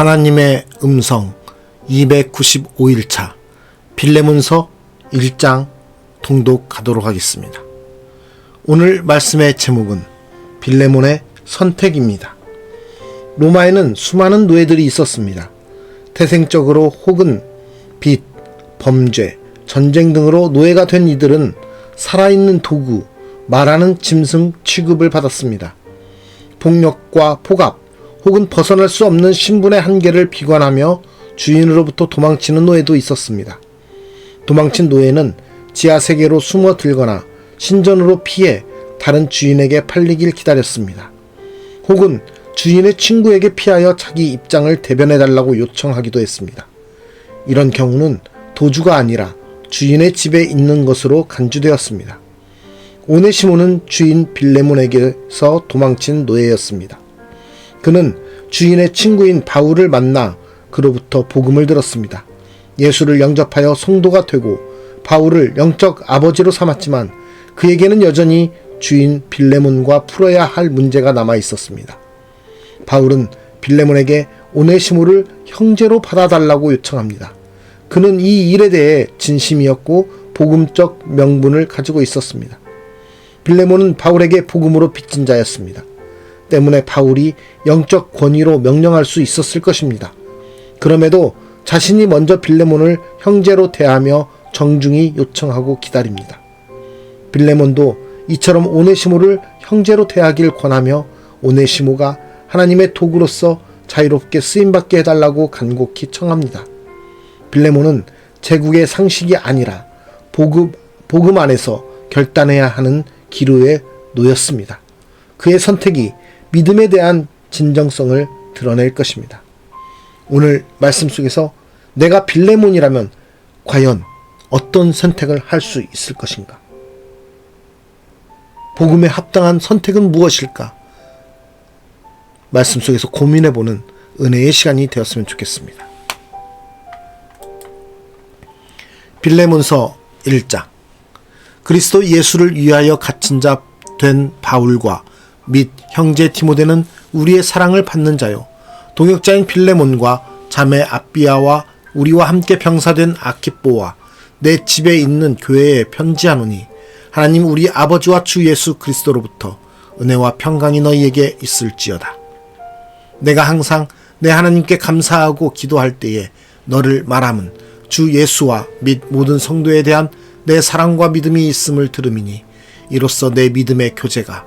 하나님의 음성 295일차 빌레문서 1장 통독하도록 하겠습니다. 오늘 말씀의 제목은 빌레몬의 선택입니다. 로마에는 수많은 노예들이 있었습니다. 태생적으로 혹은 빚, 범죄, 전쟁 등으로 노예가 된 이들은 살아있는 도구, 말하는 짐승 취급을 받았습니다. 폭력과 폭압, 혹은 벗어날 수 없는 신분의 한계를 비관하며 주인으로부터 도망치는 노예도 있었습니다. 도망친 노예는 지하 세계로 숨어 들거나 신전으로 피해 다른 주인에게 팔리길 기다렸습니다. 혹은 주인의 친구에게 피하여 자기 입장을 대변해 달라고 요청하기도 했습니다. 이런 경우는 도주가 아니라 주인의 집에 있는 것으로 간주되었습니다. 오네시모는 주인 빌레몬에게서 도망친 노예였습니다. 그는 주인의 친구인 바울을 만나 그로부터 복음을 들었습니다. 예수를 영접하여 성도가 되고 바울을 영적 아버지로 삼았지만 그에게는 여전히 주인 빌레몬과 풀어야 할 문제가 남아 있었습니다. 바울은 빌레몬에게 오네시모를 형제로 받아달라고 요청합니다. 그는 이 일에 대해 진심이었고 복음적 명분을 가지고 있었습니다. 빌레몬은 바울에게 복음으로 빚진 자였습니다. 때문에 바울이 영적 권위로 명령할 수 있었을 것입니다. 그럼에도 자신이 먼저 빌레몬을 형제로 대하며 정중히 요청하고 기다립니다. 빌레몬도 이처럼 오네시모를 형제로 대하길 권하며 오네시모가 하나님의 도구로서 자유롭게 쓰임받게 해달라고 간곡히 청합니다. 빌레몬은 제국의 상식이 아니라 복음, 복음 안에서 결단해야 하는 기로에 놓였습니다. 그의 선택이 믿음에 대한 진정성을 드러낼 것입니다. 오늘 말씀 속에서 내가 빌레몬이라면 과연 어떤 선택을 할 수 있을 것인가? 복음에 합당한 선택은 무엇일까? 말씀 속에서 고민해 보는 은혜의 시간이 되었으면 좋겠습니다. 빌레몬서 1장 그리스도 예수를 위하여 갇힌 자 된 바울과 및 형제 티모데는 우리의 사랑을 받는 자요. 동역자인 빌레몬과 자매 아비아와 우리와 함께 병사된 아키뽀와 내 집에 있는 교회에 편지하노니 하나님 우리 아버지와 주 예수 그리스도로부터 은혜와 평강이 너희에게 있을지어다. 내가 항상 내 하나님께 감사하고 기도할 때에 너를 말함은 주 예수와 및 모든 성도에 대한 내 사랑과 믿음이 있음을 들음이니 이로써 내 믿음의 교제가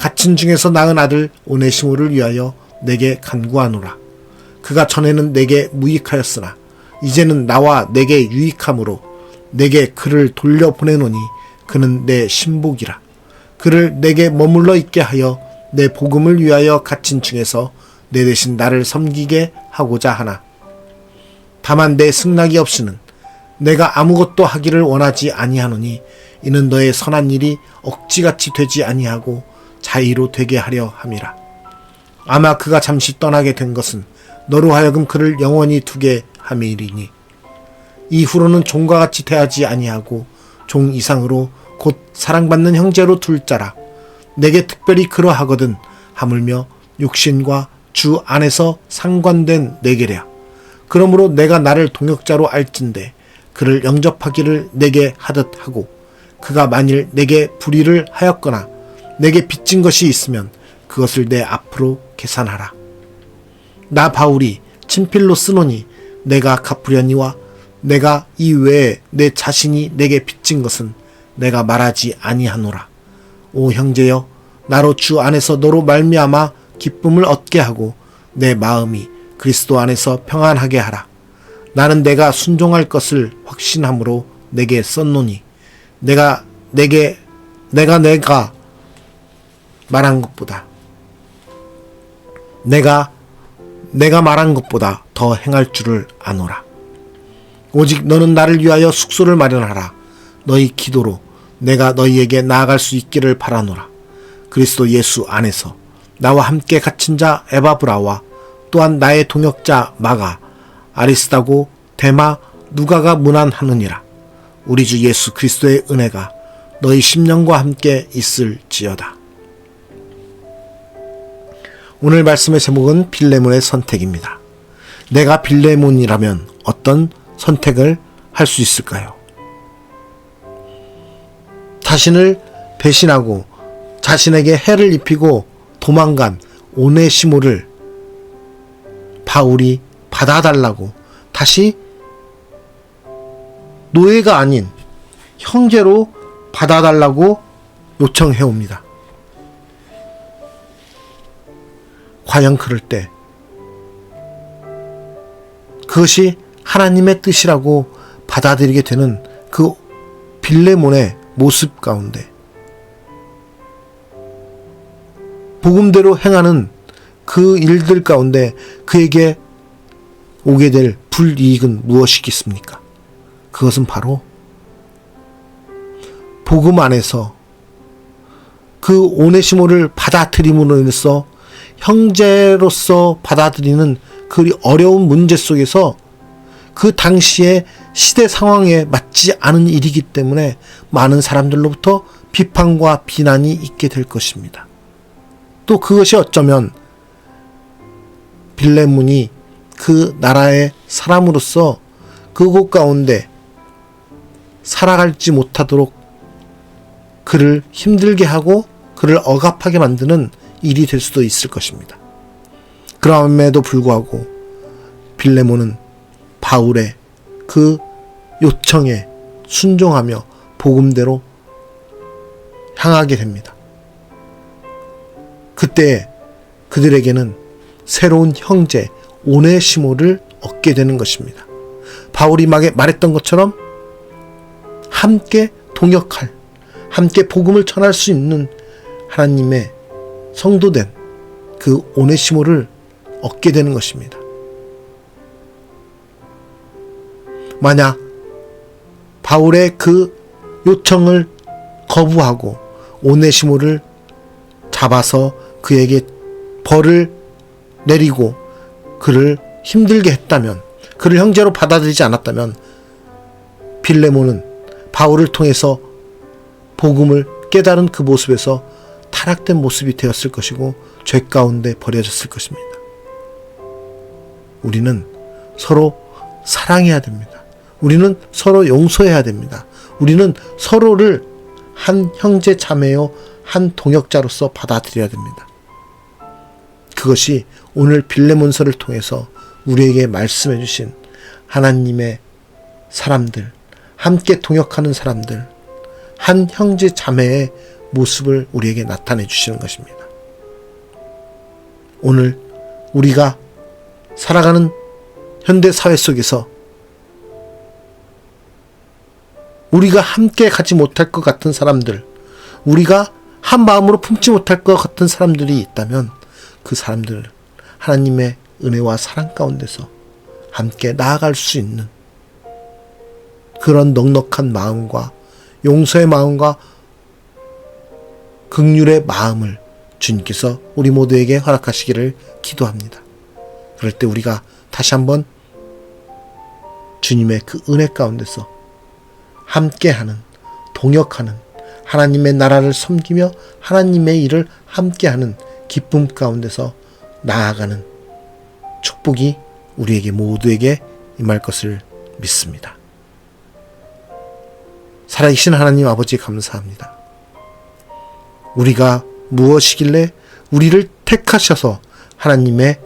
갇힌 중에서 낳은 아들 오네시모를 위하여 내게 간구하노라. 그가 전에는 내게 무익하였으나 이제는 나와 내게 유익함으로 내게 그를 돌려보내노니 그는 내 신복이라. 그를 내게 머물러 있게 하여 내 복음을 위하여 갇힌 중에서 내 대신 나를 섬기게 하고자 하나. 다만 내 승낙이 없이는 내가 아무것도 하기를 원하지 아니하노니 이는 너의 선한 일이 억지같이 되지 아니하고 자의로 되게 하려 함이라. 아마 그가 잠시 떠나게 된 것은 너로 하여금 그를 영원히 두게 함이리니. 이후로는 종과 같이 대하지 아니하고 종 이상으로 곧 사랑받는 형제로 둘 자라. 내게 특별히 그러하거든 하물며 육신과 주 안에서 상관된 내게랴. 그러므로 내가 나를 동역자로 알진대 그를 영접하기를 내게 하듯 하고 그가 만일 내게 불의를 하였거나 내게 빚진 것이 있으면 그것을 내 앞으로 계산하라. 나 바울이 친필로 쓰노니 내가 갚으려니와 내가 이 외에 내 자신이 내게 빚진 것은 내가 말하지 아니하노라. 오 형제여 나로 주 안에서 너로 말미암아 기쁨을 얻게 하고 내 마음이 그리스도 안에서 평안하게 하라. 나는 내가 순종할 것을 확신함으로 내게 썼노니 내가 내게 내가 내가 말한 것보다 내가 내가 말한 것보다 더 행할 줄을 아노라. 오직 너는 나를 위하여 숙소를 마련하라. 너희 기도로 내가 너희에게 나아갈 수 있기를 바라노라. 그리스도 예수 안에서 나와 함께 갇힌 자 에바브라와 또한 나의 동역자 마가 아리스다고 데마 누가가 문안하느니라. 우리 주 예수 그리스도의 은혜가 너희 심령과 함께 있을지어다. 오늘 말씀의 제목은 빌레몬의 선택입니다. 내가 빌레몬이라면 어떤 선택을 할 수 있을까요? 자신을 배신하고 자신에게 해를 입히고 도망간 오네시모를 바울이 받아달라고 다시 노예가 아닌 형제로 받아달라고 요청해 옵니다. 과연 그럴 때 그것이 하나님의 뜻이라고 받아들이게 되는 그 빌레몬의 모습 가운데 복음대로 행하는 그 일들 가운데 그에게 오게 될 불이익은 무엇이겠습니까? 그것은 바로 복음 안에서 그 오네시모를 받아들임으로 인해서 형제로서 받아들이는 그 어려운 문제 속에서 그 당시의 시대 상황에 맞지 않은 일이기 때문에 많은 사람들로부터 비판과 비난이 있게 될 것입니다. 또 그것이 어쩌면 빌레문이 그 나라의 사람으로서 그곳 가운데 살아갈지 못하도록 그를 힘들게 하고 그를 억압하게 만드는 일이 될 수도 있을 것입니다. 그럼에도 불구하고 빌레몬은 바울의 그 요청에 순종하며 복음대로 향하게 됩니다. 그때 그들에게는 새로운 형제 오네시모를 얻게 되는 것입니다. 바울이 말했던 것처럼 함께 동역할, 함께 복음을 전할 수 있는 하나님의 성도된 그 오네시모를 얻게 되는 것입니다. 만약 바울의 그 요청을 거부하고 오네시모를 잡아서 그에게 벌을 내리고 그를 힘들게 했다면 그를 형제로 받아들이지 않았다면 빌레몬은 바울을 통해서 복음을 깨달은 그 모습에서 타락된 모습이 되었을 것이고 죄 가운데 버려졌을 것입니다. 우리는 서로 사랑해야 됩니다. 우리는 서로 용서해야 됩니다. 우리는 서로를 한 형제 자매요 한 동역자로서 받아들여야 됩니다. 그것이 오늘 빌레몬서를 통해서 우리에게 말씀해 주신 하나님의 사람들, 함께 동역하는 사람들, 한 형제 자매의 모습을 우리에게 나타내 주시는 것입니다. 오늘 우리가 살아가는 현대 사회 속에서 우리가 함께 가지 못할 것 같은 사람들, 우리가 한 마음으로 품지 못할 것 같은 사람들이 있다면 그 사람들 하나님의 은혜와 사랑 가운데서 함께 나아갈 수 있는 그런 넉넉한 마음과 용서의 마음과 극률의 마음을 주님께서 우리 모두에게 허락하시기를 기도합니다. 그럴 때 우리가 다시 한번 주님의 그 은혜 가운데서 함께하는, 동역하는, 하나님의 나라를 섬기며 하나님의 일을 함께하는 기쁨 가운데서 나아가는 축복이 우리에게 모두에게 임할 것을 믿습니다. 살아계신 하나님 아버지 감사합니다. 우리가 무엇이길래 우리를 택하셔서 하나님의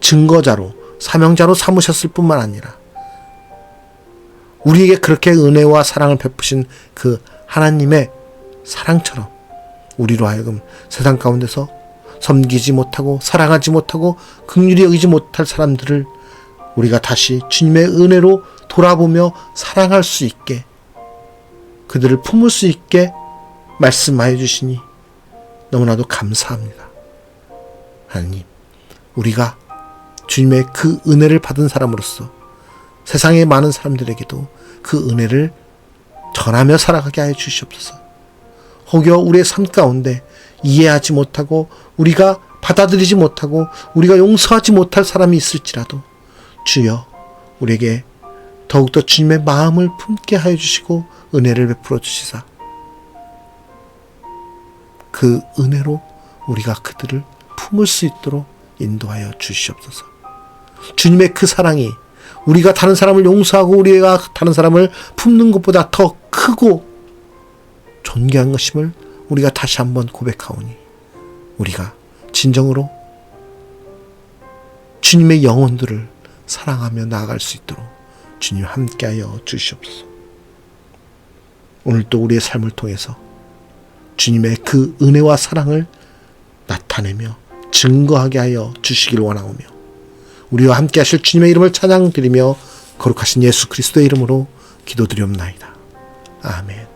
증거자로 사명자로 삼으셨을 뿐만 아니라 우리에게 그렇게 은혜와 사랑을 베푸신 그 하나님의 사랑처럼 우리로 하여금 세상 가운데서 섬기지 못하고 사랑하지 못하고 극률이 여기지 못할 사람들을 우리가 다시 주님의 은혜로 돌아보며 사랑할 수 있게 그들을 품을 수 있게 말씀하여 주시니 너무나도 감사합니다. 하나님, 우리가 주님의 그 은혜를 받은 사람으로서 세상의 많은 사람들에게도 그 은혜를 전하며 살아가게 하여 주시옵소서. 혹여 우리의 삶 가운데 이해하지 못하고 우리가 받아들이지 못하고 우리가 용서하지 못할 사람이 있을지라도 주여 우리에게 더욱더 주님의 마음을 품게 하여 주시고 은혜를 베풀어 주시사 그 은혜로 우리가 그들을 품을 수 있도록 인도하여 주시옵소서. 주님의 그 사랑이 우리가 다른 사람을 용서하고 우리가 다른 사람을 품는 것보다 더 크고 존귀한 것임을 우리가 다시 한번 고백하오니 우리가 진정으로 주님의 영혼들을 사랑하며 나아갈 수 있도록 주님 함께하여 주시옵소서. 오늘 또 우리의 삶을 통해서 주님의 그 은혜와 사랑을 나타내며 증거하게 하여 주시길 원하오며 우리와 함께 하실 주님의 이름을 찬양드리며 거룩하신 예수 그리스도의 이름으로 기도드리옵나이다. 아멘.